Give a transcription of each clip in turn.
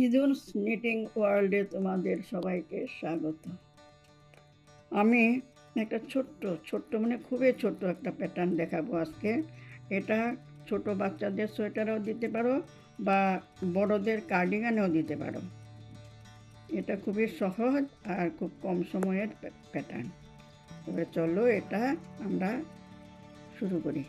দিদুনস knitting ওয়ার্ল্ডে তোমাদের সবাইকে স্বাগত। আমি একটা ছোট্ট ছোট্ট মানে খুবই ছোট্ট একটা প্যাটার্ন দেখাবো আজকে। এটা ছোট বাচ্চাদের সোয়েটারও দিতে পারো বা বড়দের কার্ডিগানেও দিতে পারো। এটা খুবই সহজ আর খুব কম সময়ের প্যাটার্ন তবে চলো এটা আমরা শুরু করি।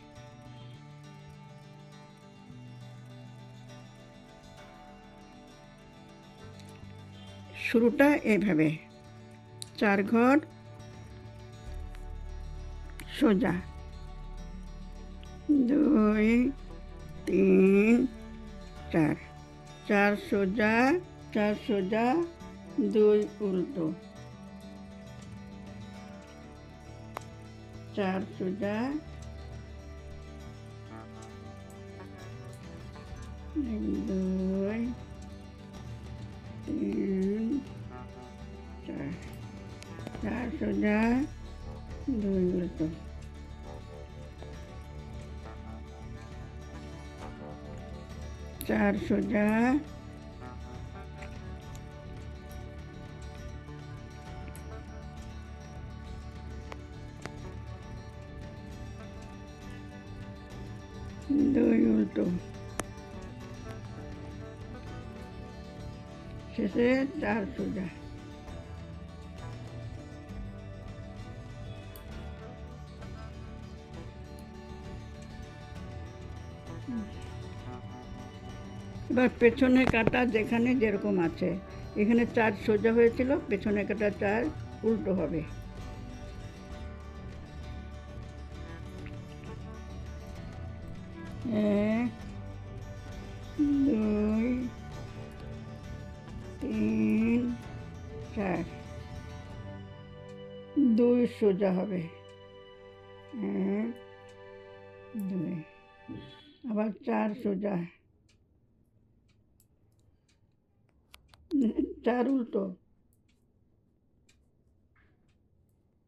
শুরুটা এইভাবে চার ঘর, সোজা। দুই, তিন, চার। চার সোজা চার সোজা, দুই উল্টো। চার সোজা, দুই, তিন চার সোজা দুই উল্টো চার সোজা দুই উল্টো শেষে চার এবার পেছনে কাটা যেখানে যেরকম আছে। এখানে চার সোজা হয়েছিল, পেছনে কাটা চার উল্টো হবে। দুই, তিন, চার। দুই সোজা হবে। এক, দুই। আবার চার সোজা। চার উল্টো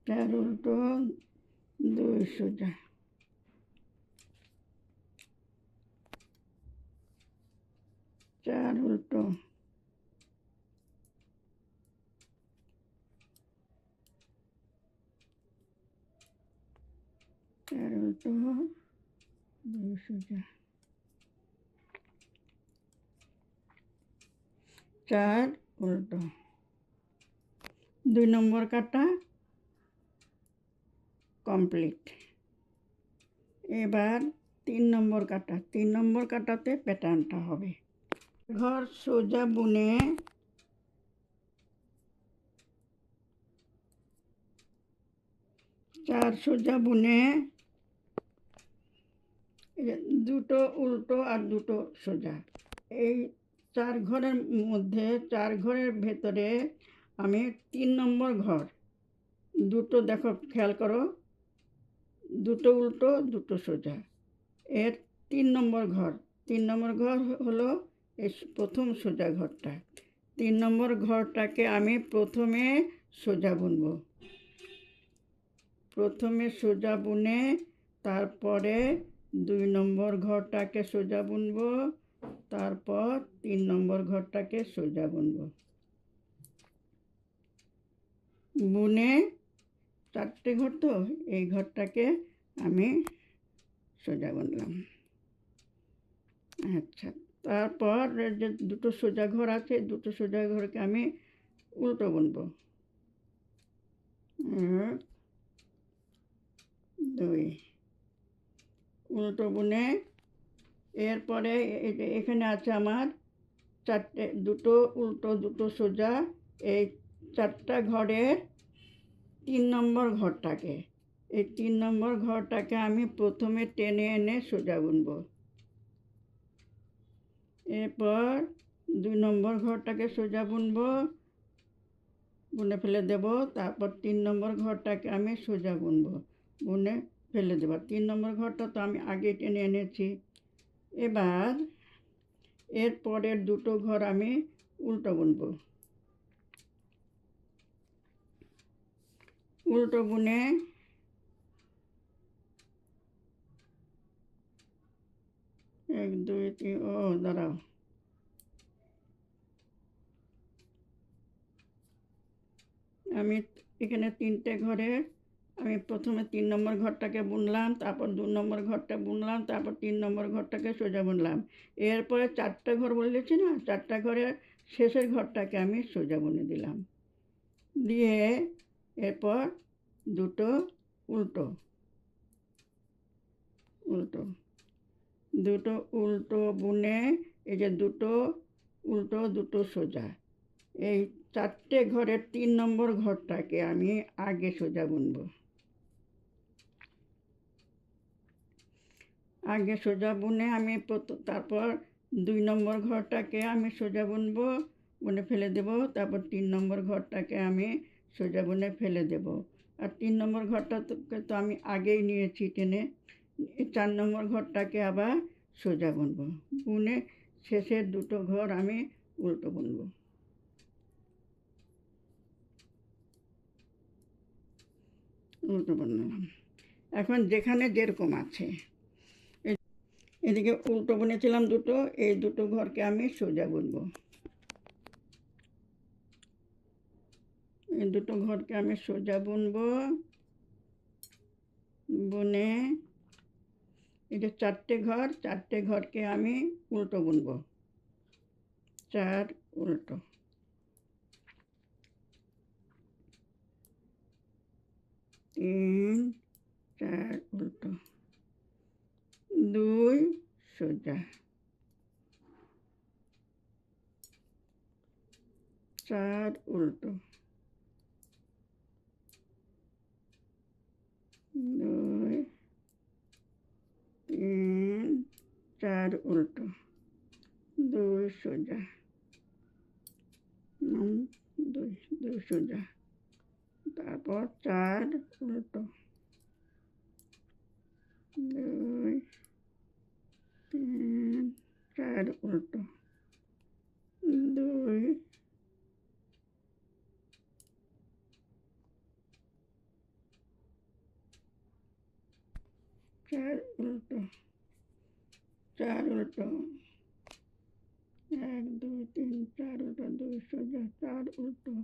চার উল্টো দুই সোজা চার উল্টো চার উল্টো দুই সোজা চার উল্টো। দুই নম্বর কাটা। কমপ্লিট। এবার তিন নম্বর কাটা। তিন নম্বর কাটাতে প্যাটার্নটা হবে। ঘর সোজা বুনে চার সোজা বুনে দুটো উল্টো আর দুটো সোজা। এই চার ঘরের মধ্যে, চার ঘরের ভেতরে আমি তিন নম্বর ঘর। দুটো দেখো, খেয়াল করো। দুটো উল্টো, দুটো সোজা। এর তিন নম্বর ঘর। তিন নম্বর ঘর হলো এই প্রথম সোজা ঘরটা। তিন নম্বর ঘরটাকে আমি প্রথমে সোজা বুনবো। প্রথমে সোজা বুনে তারপরে দুই নম্বর ঘরটাকে সোজা বুনবো। তারপর তিন নম্বর ঘরটাকে সোজা বুনবো। বুনে চারটে ঘর তো, এই ঘরটাকে আমি সোজা বুনলাম। আচ্ছা তারপর যে দুটো সোজা ঘর আছে, দুটো সোজা ঘরকে আমি উল্টো বুনবো। দুই, উল্টো বুনে এরপরে এখানে আছে আমার চারটে, দুটো উল্টো, দুটো সোজা। এই চারটা ঘরের তিন নম্বর ঘরটাকে, এই তিন নম্বর ঘরটাকে আমি প্রথমে টেনে এনে সোজা বুনব। এরপর দুই নম্বর ঘরটাকে সোজা বুনব, বুনে ফেলে দেব। তারপর তিন নম্বর ঘরটাকে আমি সোজা বুনব, বুনে ফেলে দেবো। তিন নম্বর ঘরটা তো আমি আগে টেনে এনেছি। এবার এর পরের দুটো ঘর আমি উল্টো বুনব। উল্টো বুনে এক, দুই, তিন, ও, দাঁড়াও। আমি এখানে তিনটে ঘরে আমি প্রথমে তিন নম্বর ঘরটাকে বুনলাম, তারপর দু নম্বর ঘরটা বুনলাম, তারপর তিন নম্বর ঘরটাকে সোজা বুনলাম। এরপরে চারটে ঘর বলেছি না, চারটা ঘরের শেষের ঘরটাকে আমি সোজা বুনে দিলাম। দিয়ে এরপর দুটো উল্টো উল্টো, দুটো উল্টো বুনে এই যে দুটো উল্টো, দুটো সোজা, এই চারটে ঘরের তিন নম্বর ঘরটাকে আমি আগে সোজা বুনবো। আগে সোজা বুনে আমি তারপর দুই নম্বর ঘরটাকে আমি সোজা বুনবো, বুনে ফেলে দেব, তারপর তিন নম্বর ঘরটাকে আমি সোজা বুনে ফেলে দেব। আর তিন নম্বর ঘরটা তো আমি আগেই নিয়েছি টেনে, চার নম্বর ঘরটাকে আবার সোজা বুনবো। বুনে শেষের দুটো ঘর আমি উল্টো বুনবো। উল্টো বুনলাম। এখন যেখানে যেরকম আছে। এদিকে উল্টো বুনেছিলাম দুটো, এই দুটো ঘরকে আমি সোজা বুনবো। এই দুটো ঘরকে আমি সোজা বুনবো, বুনে এই যে চারটে ঘর, চারটে ঘরকে আমি উল্টো বুনবো। চার উল্টো। তিন, চার উল্টো। সোজা চার উল্টো দুই তিন চার উল্টো দুই সোজা দুই দুই সোজা তারপর চার উল্টো দুই তিন চার উল্টো দুই চার উল্টো চার উল্টো এক দুই তিন চার উল্টো দুই সোজা চার উল্টো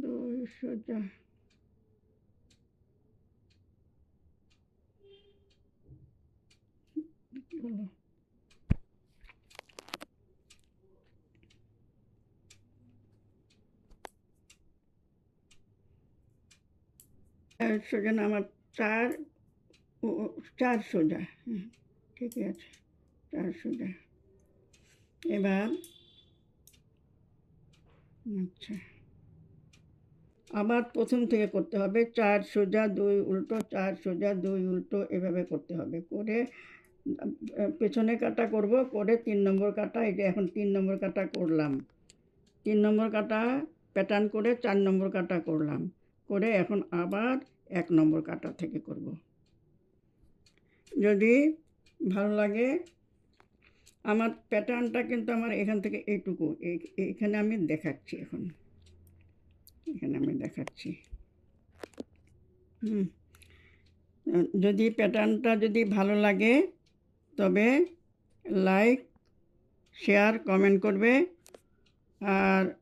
দুই সোজা হলো সোজা আমার চার চার সোজা ঠিকই আছে চার সোজা এবার আচ্ছা। আবার প্রথম থেকে করতে হবে চার সোজা দুই উল্টো চার সোজা দুই উল্টো, এভাবে করতে হবে। করে পেছনে কাটা করব, করে তিন নম্বর কাটা, এই যে এখন তিন নম্বর কাটা করলাম। তিন নম্বর কাটা প্যাটার্ন করে চার নম্বর কাটা করলাম। করে এখন আবার এক নম্বর কাটা থেকে করব। যদি ভালো লাগে, আমার প্যাটার্নটা কিন্তু আমার এখান থেকে এইটুকু, এই- এইখানে আমি দেখাচ্ছি এখন। এখানে আমি দেখাচ্ছি। হুম। যদি প্যাটার্নটা যদি ভালো লাগে, তবে লাইক, শেয়ার, কমেন্ট করবে। আর